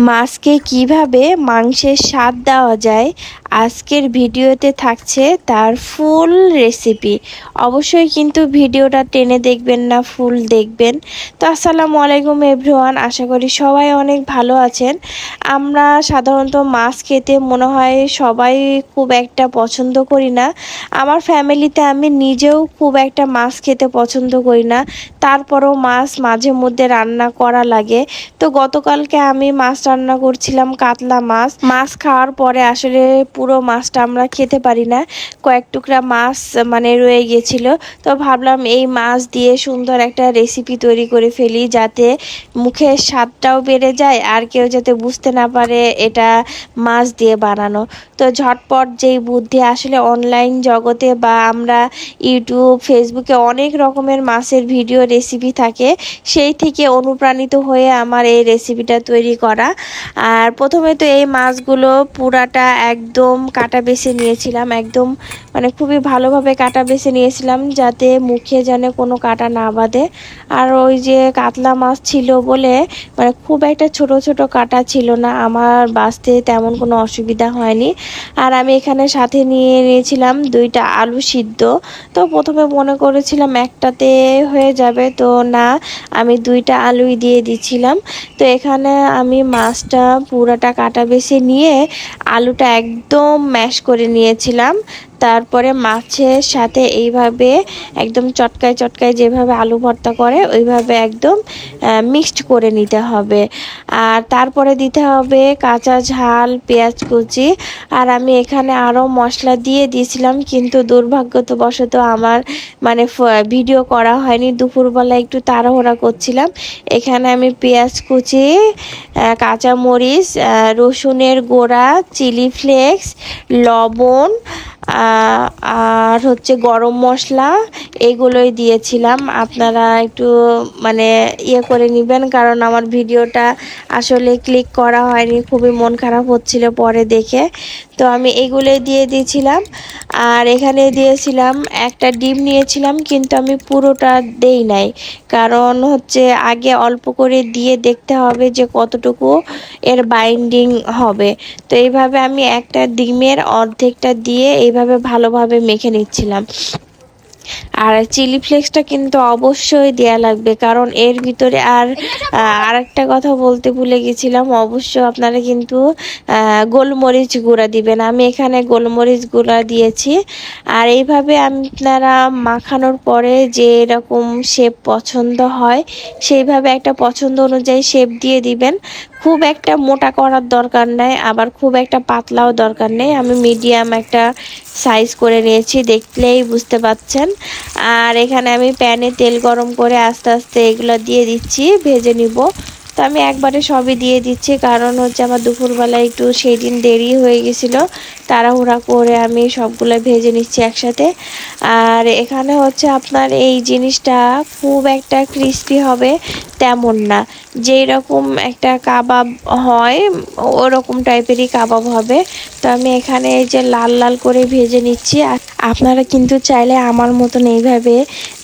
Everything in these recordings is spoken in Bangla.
মাছকে কীভাবে মাংসের স্বাদ দেওয়া যায় আজকের ভিডিওতে থাকছে তার ফুল রেসিপি অবশ্যই কিন্তু ভিডিওটা টেনে দেখবেন না, ফুল দেখবেন। তো আসসালামু আলাইকুম এভরিওয়ান আশা করি সবাই অনেক ভালো আছেন। আমরা সাধারণত মাছ খেতে মনে হয় সবাই খুব একটা পছন্দ করি না। আমার ফ্যামিলিতে আমি নিজেও খুব একটা মাছ খেতে পছন্দ করি না। তারপরেও মাছ মাঝে মধ্যে রান্না করা লাগে। তো গতকালকে আমি মাছ রান্না করছিলাম কাতলা মাছ। মাছ খাওয়ার পরে আসলে পুরো মাছটা আমরা খেতে পারি না। কয়েক টুকরা মাছ মানে রয়ে গেছিল তো ভাবলাম এই মাছ দিয়ে সুন্দর একটা রেসিপি তৈরি করে ফেলি যাতে মুখের স্বাদটাও বেড়ে যায় আর কেউ যাতে বুঝতে না পারে এটা মাছ দিয়ে বানানো। তো ঝটপট যেই বুদ্ধি আসলে অনলাইন জগতে বা আমরা ইউটিউব ফেসবুকে অনেক রকমের মাছের ভিডিও রেসিপি থাকে, সেই থেকে অনুপ্রাণিত হয়ে আমার এই রেসিপিটা তৈরি করা। আর প্রথমে তো এই মাছগুলো পুরাটা একদম কাটা বেছে নিয়েছিলাম, একদম মানে খুবই ভালোভাবে কাটা বেছে নিয়েছিলাম যাতে মুখে যেন কোনো কাটা না বাঁধে। আর ওই যে কাতলা মাছ ছিল বলে মানে খুব একটা ছোট ছোট কাটা ছিল না, আমার বাঁচতে তেমন কোনো অসুবিধা হয়নি। আর আমি এখানে সাথে নিয়ে নিয়েছিলাম দুইটা আলু সিদ্ধ। তো প্রথমে মনে করেছিলাম একটাতে হয়ে যাবে, তো না, আমি দুইটা আলুই দিয়ে দিচ্ছিলাম তো এখানে আমি মাছটা পুরাটা কাটা বেছে নিয়ে আলুটা একদম ম্যাশ করে নিয়েছিলাম। তারপরে মাছের সাথে এইভাবে একদম চটকায় চটকায় যেভাবে আলু ভর্তা করে, ওইভাবে একদম মিক্সড করে নিতে হবে। আর তারপরে দিতে হবে কাঁচা ঝাল, পেঁয়াজ কুচি। আর আমি এখানে আরও মশলা দিয়ে দিয়েছিলাম, কিন্তু দুর্ভাগ্যবশত আমার মানে ভিডিও করা হয়নি। দুপুরবেলা একটু তাড়াহুড়া করছিলাম। এখানে আমি পেঁয়াজ কুচি কাঁচা মরিচ রসুনের গোড়া, চিলি ফ্লেক্স, লবণ আর হচ্ছে গরম মশলা এগুলোই দিয়েছিলাম। আপনারা একটু মানে ইয়ে করে নেবেন, কারণ আমার ভিডিওটা আসলে ক্লিক করা হয়নি। খুবই মন খারাপ হচ্ছিল পরে দেখে। তো আমি এগুলো দিয়ে দিয়েছিলাম। আর এখানে দিয়েছিলাম, একটা ডিম নিয়েছিলাম, কিন্তু আমি পুরোটা দেই নাই। কারণ হচ্ছে আগে অল্প করে দিয়ে দেখতে হবে যে কতটুকু এর বাইন্ডিং হবে। তো এইভাবে আমি একটা ডিমের অর্ধেকটা দিয়ে এইভাবে ভালোভাবে মেখে নিচ্ছিলাম। আর চিলি ফ্লেক্সটা কিন্তু অবশ্যই দেয়া লাগবে, কারণ এর ভিতরে আর আরেকটা কথা বলতে ভুলে গেছিলাম অবশ্য আপনারা কিন্তু গোলমরিচ গুঁড়া দিবেন। আমি এখানে গোলমরিচ গুঁড়া দিয়েছি, আর এইভাবে আপনারা মাখানোর পরে যে এরকম শেপ পছন্দ হয়, সেইভাবে একটা পছন্দ অনুযায়ী শেপ দিয়ে দিবেন। খুব একটা মোটা করার দরকার নাই, আবার খুব একটা পাতলাও দরকার নেই। আমি মিডিয়াম একটা সাইজ করে নিয়েছি, দেখলেই বুঝতে পাচ্ছেন। আর এখানে আমি প্যানে তেল গরম করে আস্তে আস্তে এগুলো দিয়ে দিচ্ছি, ভেজে নিব। তো আমি একবারে সবই দিয়ে দিচ্ছি, কারণ হচ্ছে আমার দুপুরবেলা একটু সেই দিন দেরি হয়ে গেছিল। তাড়াহুড়া করে আমি সবগুলো ভেজে নিচ্ছি একসাথে। আর এখানে হচ্ছে আপনার এই জিনিসটা খুব একটা ক্রিস্পি হবে তেমন না। যেই রকম একটা কাবাব হয়, ওরকম টাইপেরই কাবাব হবে। তো আমি এখানে এই যে লাল লাল করে ভেজে নিচ্ছি, আর আপনারা কিন্তু চাইলে আমার মতন এইভাবে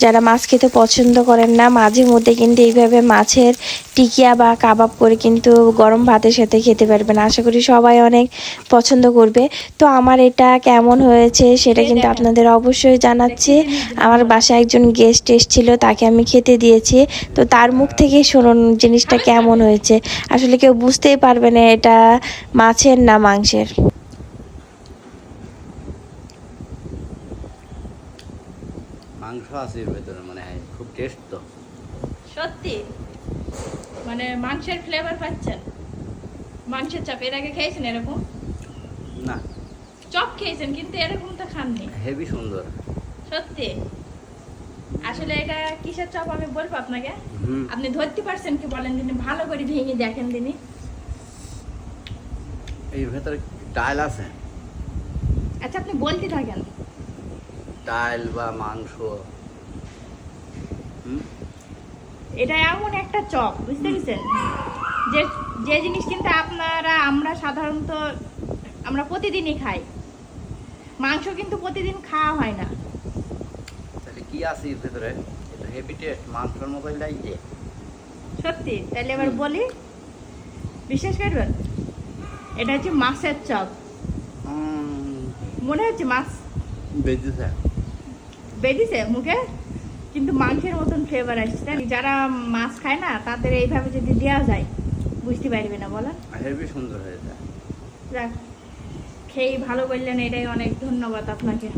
যারা মাছ খেতে পছন্দ করেন না, মাঝে মধ্যে কিন্তু এইভাবে মাছের টিকিয়া বা কাবাব করে কিন্তু গরম ভাতের সাথে খেতে পারবেন। আশা করি সবাই অনেক পছন্দ করবে। তো আমার এটা কেমন হয়েছে সেটা কিন্তু আপনাদের অবশ্যই জানাচ্ছি। আমার বাসায় একজন গেস্ট এসেছিল, তাকে আমি খেতে দিয়েছি। তো তার মুখ থেকে শুনুন জিনিসটা কেমন হয়েছে। আসলে কেউ বুঝতেই পারবে না এটা মাছের না মাংসের। মাংস আছে এর ভেতরে মানে খুব টেস্ট তো। সত্যি? মানে মাংসের ফ্লেভার পাচ্ছেন? মাংসের চাপ এর আগে খেয়েছেন এরকম? না। চপ খেয়েছেন কিন্তু এরকম তো খাননি। হেভি সুন্দর। সত্যি? আসলে এটা কিসের চপ আমি বলব আপনাকে? আপনি ধরতে পারছেন কি বলেন তিনি? ভালো করে ভেঙে দেখেন তিনি। এর ভেতরে ডাল আছে? আচ্ছা আপনি বলতে থাকেন। ডাল বা মাংস। এটা এমন একটা চপ বুঝতে পেরেছেন? যে যে জিনিস কিন্তু আপনারা আমরা সাধারণত আমরা প্রতিদিনই খাই। মাংস কিন্তু প্রতিদিন খাওয়া হয় না। তাহলে কি আছে এর ভেতরে? এটা হেভি টেস্ট মাংসের মতোই লাগছে সত্যি? তাহলে এবার বলি। বিশ্বাস করবেন? এটা হচ্ছে মাছের চপ। মনে হচ্ছে মাছ বেঁচেছে বেরিয়েছে মুখে? কিন্তু মাংসের মতন ফ্লেভার আসছে যারা মাছ খায় না তাদের এইভাবে যদি দেওয়া যায় বুঝতে পারবে না বলেন হেভি সুন্দর হয়েছে যাক খেয়ে ভালো বললেন এটাই অনেক ধন্যবাদ আপনাকে।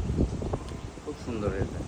খুব সুন্দর হয়েছে